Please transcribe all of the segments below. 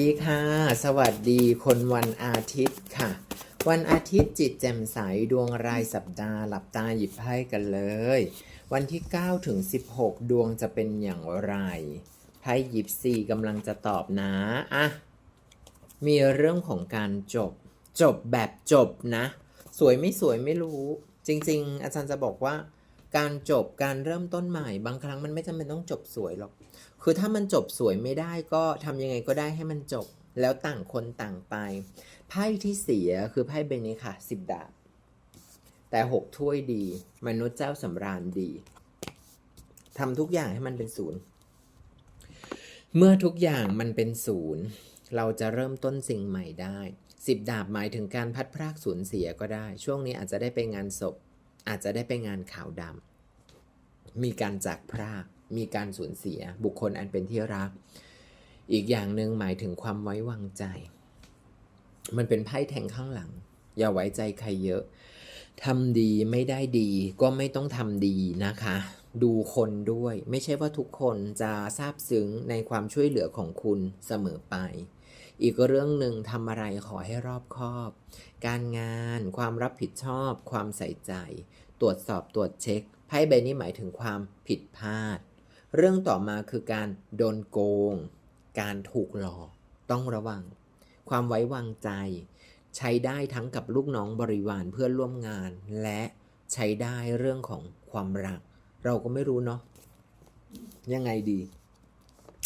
ดีค่ะ สวัสดีคนวันอาทิตย์ค่ะ วันอาทิตย์จิตแจ่มใสดวงรายสัปดาห์หลับตาหยิบไพ่กันเลย วันที่9ถึง16 ดวงจะเป็นอย่างไรไพ่หยิบสี่กำลังจะตอบนะอะมีเรื่องของการจบ จบแบบจบนะ สวยไม่สวยไม่รู้ จริง ๆ อาจารย์จะบอกว่า การจบการเริ่มต้นใหม่ บางครั้งมันไม่จำเป็นต้องจบสวยหรอก คือถ้ามันจบสวยไม่ได้ก็ทำยังไงก็ได้ให้มันจบ แล้วต่างคนต่างไป ไพ่ที่เสียคือไพ่ใบนี้ค่ะสิบดาบ แต่หกถ้วยดี มนุษย์เจ้าสำราญดีทำทุกอย่างให้มันเป็นศูนย์ เมื่อทุกอย่างมันเป็นศูนย์ เราจะเริ่มต้นสิ่งใหม่ได้สิบดาบหมายถึงการพัดพรากสูญเสียก็ได้ ช่วงนี้อาจจะได้ไปงานศพ อาจจะได้ไปงานขาวดำมีการจากพราก มีการสูญเสียบุคคลอันเป็นที่รัก อีกอย่างหนึ่งหมายถึงความไว้วางใจ มันเป็นไพ่แทงข้างหลัง อย่าไว้ใจใครเยอะทำดีไม่ได้ดี ก็ไม่ต้องทำดีนะคะ ดูคนด้วย ไม่ใช่ว่าทุกคนจะซาบซึ้งในความช่วยเหลือของคุณเสมอไป อีกเรื่องหนึ่งทำอะไรขอให้รอบคอบ การงานความรับผิดชอบ ความใส่ใจ ตรวจสอบตรวจเช็คไพ่ใบนี้หมายถึงความผิดพลาด เรื่องต่อมาคือการโดนโกง การถูกหลอกต้องระวัง ความไว้วางใจ ใช้ได้ทั้งกับลูกน้องบริวารเพื่อนร่วมงาน และใช้ได้เรื่องของความรัก เราก็ไม่รู้เนาะยังไงดี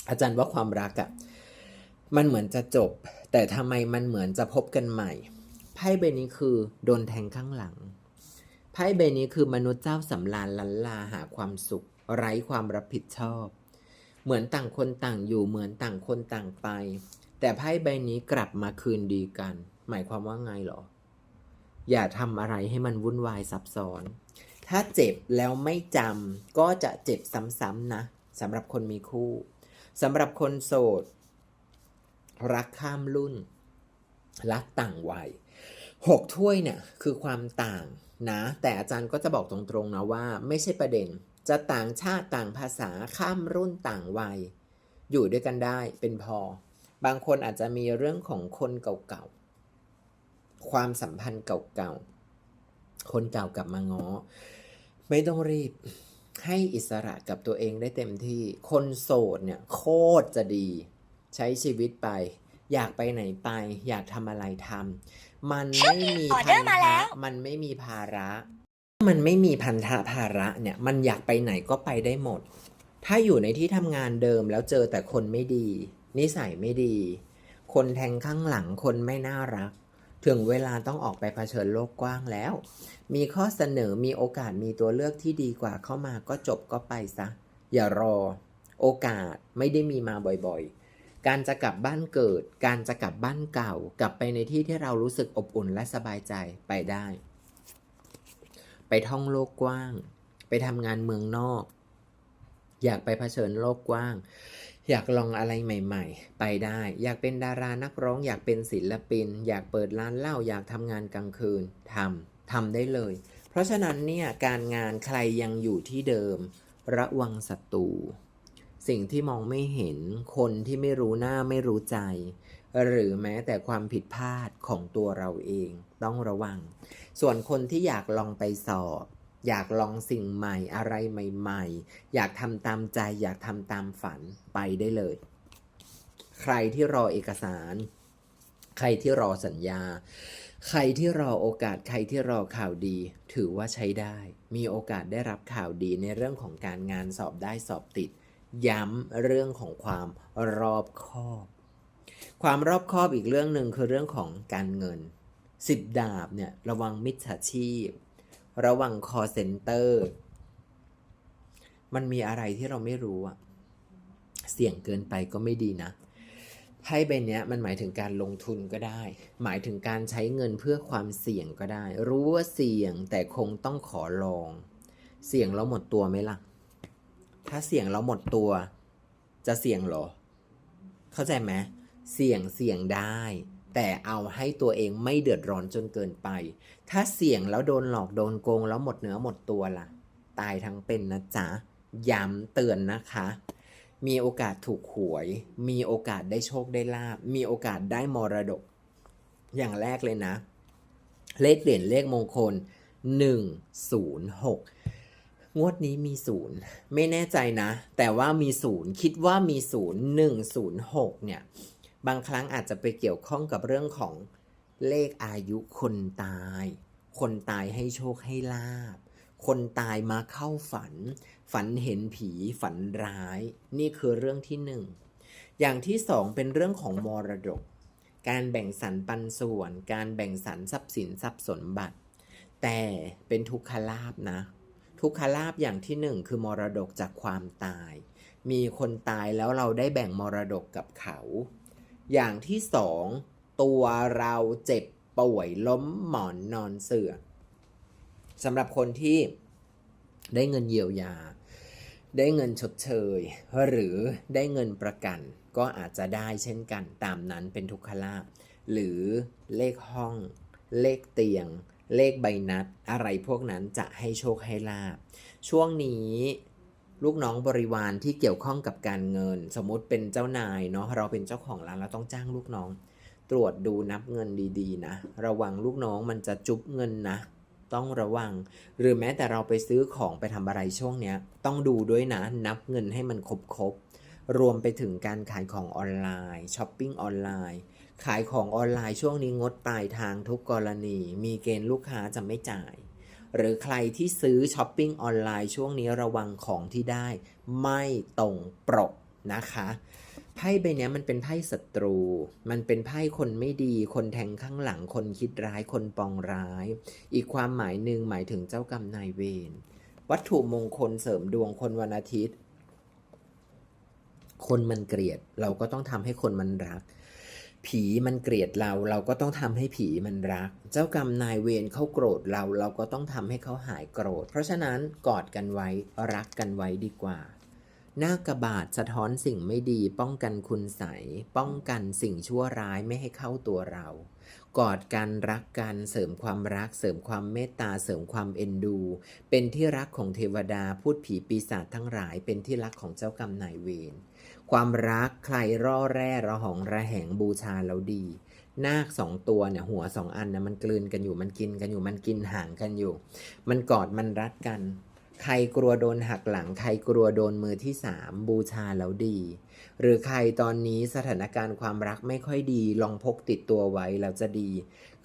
อาจารย์ว่าความรักอะ มันเหมือนจะจบ แต่ทำไมมันเหมือนจะพบกันใหม่ ไพ่ใบนี้คือโดนแทงข้างหลัง ไพ่ใบนี้คือมนุษย์เจ้าสำราญลันลาหาความสุข ไร้ความรับผิดชอบ เหมือนต่างคนต่างอยู่เหมือนต่างคนต่างไป แต่ไพ่ใบนี้กลับมาคืนดีกัน หมายความว่าไงหรอ อย่าทำอะไรให้มันวุ่นวายซับซ้อน ถ้าเจ็บแล้วไม่จำก็จะเจ็บซ้ำๆนะสำหรับคนมีคู่สำหรับคนโสด รักข้ามรุ่น รักต่างวัยหกถ้วยเนี่ยคือความต่างนะ แต่อาจารย์ก็จะบอกตรงๆนะว่า ไม่ใช่ประเด็น จะต่างชาติต่างภาษาข้ามรุ่นต่างวัย อยู่ด้วยกันได้เป็นพอ บางคนอาจจะมีเรื่องของคนเก่าๆ ความสัมพันธ์เก่าๆ คนเก่ากลับมาง้อ ไม่ต้องรีบให้อิสระกับตัวเองได้เต็มที่ คนโสดเนี่ยโคตรจะดี ใช้ชีวิตไป อยากไปไหนไป อยากทำอะไรทำมันไม่มีออพัเดอร์นมาแล้ธะวมันไม่มีภาระ มันไม่มีพันธะภาระเนี่ย มันอยากไปไหนก็ไปได้หมด ถ้าอยู่ในที่ทำงานเดิมแล้วเจอแต่คนไม่ดี นิสัยไม่ดี คนแทงข้างหลังคนไม่น่ารักถึงเวลาต้องออกไปเผชิญโลกกว้างแล้ว มีข้อเสนอมีโอกาสมีตัวเลือกที่ดีกว่าเข้ามาก็จบก็ไปซะ อย่ารอ โอกาสไม่ได้มีมาบ่อยๆ การจะกลับบ้านเกิด การจะกลับบ้านเก่า กลับไปในที่ที่เรารู้สึกอบอุ่นและสบายใจไปได้ ไปท่องโลกกว้าง ไปทำงานเมืองนอก อยากไปเผชิญโลกกว้าง อยากลองอะไรใหม่ ๆ ไปได้ อยากเป็นดารานักร้อง อยากเป็นศิลปิน อยากเปิดร้านเหล้าอยากทำงานกลางคืนทำทำได้เลย เพราะฉะนั้นเนี่ยการงานใครยังอยู่ที่เดิม ระวังศัตรู สิ่งที่มองไม่เห็นคนที่ไม่รู้หน้าไม่รู้ใจ หรือแม้แต่ความผิดพลาดของตัวเราเองต้องระวัง ส่วนคนที่อยากลองไปสอบ อยากลองสิ่งใหม่อะไรใหม่ ๆ อยากทำตามใจ อยากทำตามฝันไปได้เลย ใครที่รอเอกสาร ใครที่รอสัญญา ใครที่รอโอกาส ใครที่รอข่าวดี ถือว่าใช้ได้ มีโอกาสได้รับข่าวดีในเรื่องของการงานสอบได้สอบติด ย้ำเรื่องของความรอบคอบ ความรอบคอบอีกเรื่องหนึ่งคือเรื่องของการเงินสิบดาบเนี่ยระวังมิจฉาชีพ ระวังคอเซ็นเตอร์ มันมีอะไรที่เราไม่รู้อะเสี่ยงเกินไปก็ไม่ดีนะไพ่ใบเนี้ยมันหมายถึงการลงทุนก็ได้ หมายถึงการใช้เงินเพื่อความเสี่ยงก็ได้ รู้ว่าเสี่ยงแต่คงต้องขอลอง เสี่ยงแล้วหมดตัวไหมล่ะ ถ้าเสี่ยงแล้วหมดตัว จะเสี่ยงเหรอ เข้าใจไหมเสี่ยงเสี่ยงได้ แต่เอาให้ตัวเองไม่เดือดร้อนจนเกินไป ถ้าเสี่ยงแล้วโดนหลอกโดนโกง แล้วหมดเนื้อหมดตัวล่ะ ตายทั้งเป็นนะจ๊ะย้ำเตือนนะคะ มีโอกาสถูกหวย มีโอกาสได้โชคได้ลาบ มีโอกาสได้มรดก อย่างแรกเลยนะ เลขเด่นเลขมงคล 106 งวดนี้มีศูนย์ไม่แน่ใจนะ แต่ว่ามีศูนย์คิดว่ามีศูนย์106เนี่ย บางครั้งอาจจะไปเกี่ยวข้องกับเรื่องของเลขอายุคนตาย คนตายให้โชคให้ลาบ คนตายมาเข้าฝัน ฝันเห็นผีฝันร้าย นี่คือเรื่องที่หนึ่งอย่างที่สองเป็นเรื่องของมรดก การแบ่งสรรปันส่วน การแบ่งสรรทรัพย์สินทรัพย์สมบัติ แต่เป็นทุกขลาบนะ ทุกขลาบอย่างที่หนึ่งคือมรดกจากความตาย มีคนตายแล้วเราได้แบ่งมรดกกับเขา อย่างที่สองตัวเราเจ็บป่วยล้มหมอนนอนเสื่อสำหรับคนที่ได้เงินเยียวยา ได้เงินชดเชย หรือได้เงินประกัน ก็อาจจะได้เช่นกันตามนั้นเป็นทุกขลาบหรือเลขห้อง เลขเตียง เลขใบนัด อะไรพวกนั้นจะให้โชคให้ลาบ ช่วงนี้ลูกน้องบริวารที่เกี่ยวข้องกับการเงิน สมมติเป็นเจ้านายเนาะเราเป็นเจ้าของร้านเราต้องจ้างลูกน้อง ตรวจดูนับเงินดีๆ นะ ระวังลูกน้องมันจะจุบเงินนะ ต้องระวัง หรือแม้แต่เราไปซื้อของไปทำอะไรช่วงเนี้ย ต้องดูด้วยนะ นับเงินให้มันครบๆรวมไปถึงการขายของออนไลน์ช้อปปิ้งออนไลน์ ขายของออนไลน์ช่วงนี้งดปลายทางทุกกรณี มีเกณฑ์ลูกค้าจะไม่จ่าย หรือใครที่ซื้อช้อปปิ้งออนไลน์ช่วงนี้ระวังของที่ได้ ไม่ตรงปกนะคะไพ่ใบนี้มันเป็นไพ่ศัตรู มันเป็นไพ่คนไม่ดี คนแทงข้างหลัง คนคิดร้าย คนปองร้าย อีกความหมายหนึ่งหมายถึงเจ้ากรรมนายเวร วัตถุมงคลเสริมดวงคนวันอาทิตย์ คนมันเกลียด เราก็ต้องทำให้คนมันรัก ผีมันเกลียดเราเราก็ต้องทำให้ผีมันรัก เจ้ากรรมนายเวรเขาโกรธเราเราก็ต้องทำให้เขาหายโกรธ เพราะฉะนั้นกอดกันไว้รักกันไว้ดีกว่า หน้ากระบาดสะท้อนสิ่งไม่ดี ป้องกันคุณใสป้องกันสิ่งชั่วร้ายไม่ให้เข้าตัวเรา กอดกันรักกันเสริมความรัก เสริมความเมตตาเสริมความเอ็นดู เป็นที่รักของเทวดาพูดผีปีศาจทั้งหลาย เป็นที่รักของเจ้ากรรมนายเวร ความรักใครร่อแร่ระหองระแหงบูชาแล้วดี นาคสองตัวเนี่ยหัวสองอันนะมันกลืนกันอยู่มันกินกันอยู่มันกินห่างกันอยู่ มันกอดมันรัดกัน ใครกลัวโดนหักหลัง ใครกลัวโดนมือที่สามบูชาแล้วดีหรือใครตอนนี้สถานการณ์ความรักไม่ค่อยดี ลองพกติดตัวไว้แล้วจะดี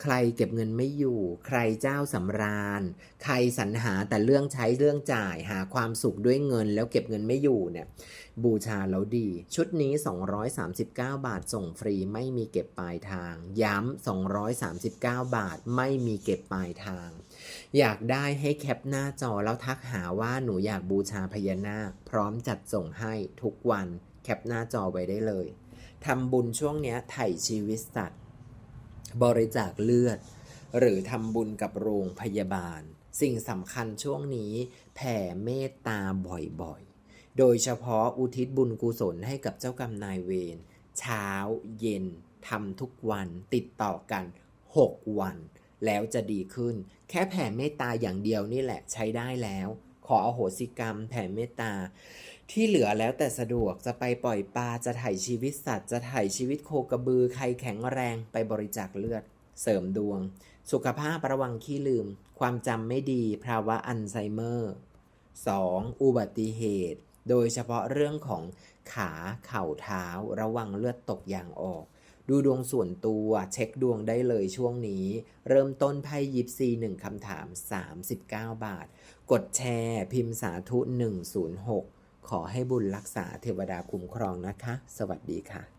ใครเก็บเงินไม่อยู่ ใครเจ้าสำราญ ใครสรรหาแต่เรื่องใช้เรื่องจ่ายหาความสุขด้วยเงิน แล้วเก็บเงินไม่อยู่เนี่ยบูชาแล้วดี ชุดนี้ 239 บาทส่งฟรีไม่มีเก็บปลายทาง ย้ำ 239 บาทไม่มีเก็บปลายทาง อยากได้ให้แคปหน้าจอแล้วทักหาว่าหนูอยากบูชาพญานาคพร้อมจัดส่งให้ทุกวัน ปหน้าจอไว้ได้เลยทำบุญช่วงนี้ไถ่ชีวิตสัตว์ บริจาคเลือด หรือทำบุญกับโรงพยาบาล สิ่งสำคัญช่วงนี้แผ่เมตตาบ่อยๆ โดยเฉพาะอุทิศบุญกุศลให้กับเจ้ากรรมนายเวรเช้า เย็นทำทุกวันติดต่อกัน 6 วัน แล้วจะดีขึ้น แค่แผ่เมตตาอย่างเดียวนี่แหละใช้ได้แล้ว ขออโหสิกรรมแผ่เมตตา ที่เหลือแล้วแต่สะดวกจะไปปล่อยปลาจะถ่ายชีวิตสัตว์ จะถ่ายชีวิตโคกระบือใครแข็งแรงไปบริจาคเลือด เสริมดวง สุขภาพระวังขี้ลืม ความจำไม่ดีภาวะอัลไซเมอร์ 2. อุบัติเหตุ โดยเฉพาะเรื่องของขาเข่าเท้าระวังเลือดตกยางออก ดูดวงส่วนตัวเช็คดวงได้เลยช่วงนี้ เริ่มต้นไพ่ยิปซีหนึ่งคำถาม 39 บาท กดแชร์ พิมพ์สาธุ 106 ขอให้บุญรักษาเทวดาคุ้มครองนะคะ สวัสดีค่ะ